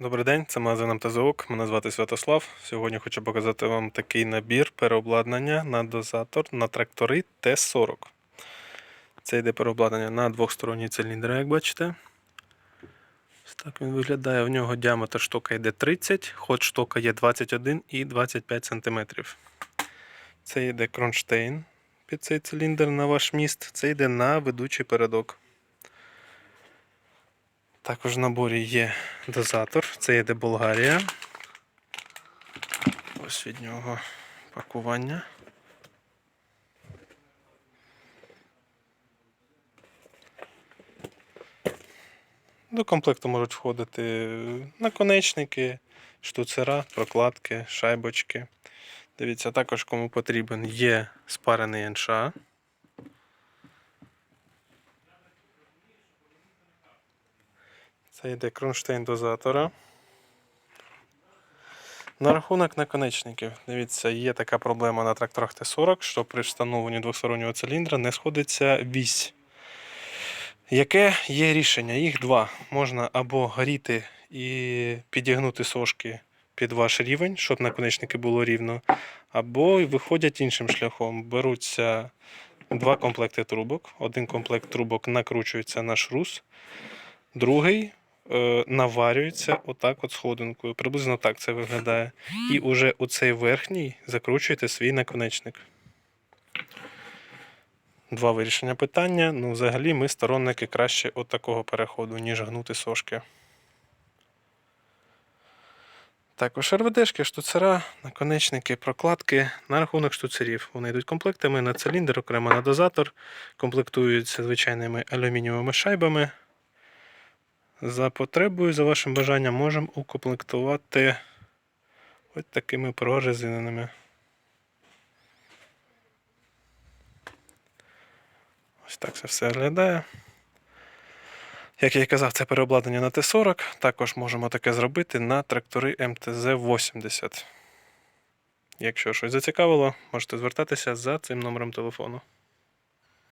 Добрий день, це магазин МТЗОК. Мене звати Святослав. Сьогодні хочу показати вам такий набір переобладнання на дозатор на трактори Т-40. Це йде переобладнання на двохсторонній циліндр, як бачите. Ось так він виглядає. В нього діаметр штока йде 30, ход штока є 21 і 25 см. Це йде кронштейн під цей циліндр на ваш міст. Це йде на ведучий передок. Також в наборі є дозатор. Це йде Болгарія. Ось від нього пакування. До комплекту можуть входити наконечники, штуцера, прокладки, шайбочки. Дивіться, також кому потрібен є спарений НШ. Це йде кронштейн дозатора. На рахунок наконечників. Дивіться, є така проблема на тракторах Т-40, що при встановленні двостороннього циліндра не сходиться вісь. Яке є рішення? Їх два. Можна або горіти і підігнути сошки під ваш рівень, щоб наконечники було рівно, або виходять іншим шляхом. Беруться два комплекти трубок. Один комплект трубок накручується на шрус, другий наварюється отак от сходинкою. Приблизно так це виглядає. І уже у цей верхній закручуєте свій наконечник. Два вирішення питання. Ну, взагалі, ми сторонники краще от такого переходу, ніж гнути сошки. Також РВДшки, штуцера, наконечники, прокладки на рахунок штуцерів. Вони йдуть комплектами на циліндр, окремо на дозатор, комплектуються звичайними алюмінієвими шайбами. За потребою, за вашим бажанням, можемо укомплектувати ось такими прорезиненими. Ось так це все виглядає. Як я і казав, це переобладнання на Т-40. Також можемо таке зробити на трактори МТЗ-80. Якщо щось зацікавило, можете звертатися за цим номером телефону.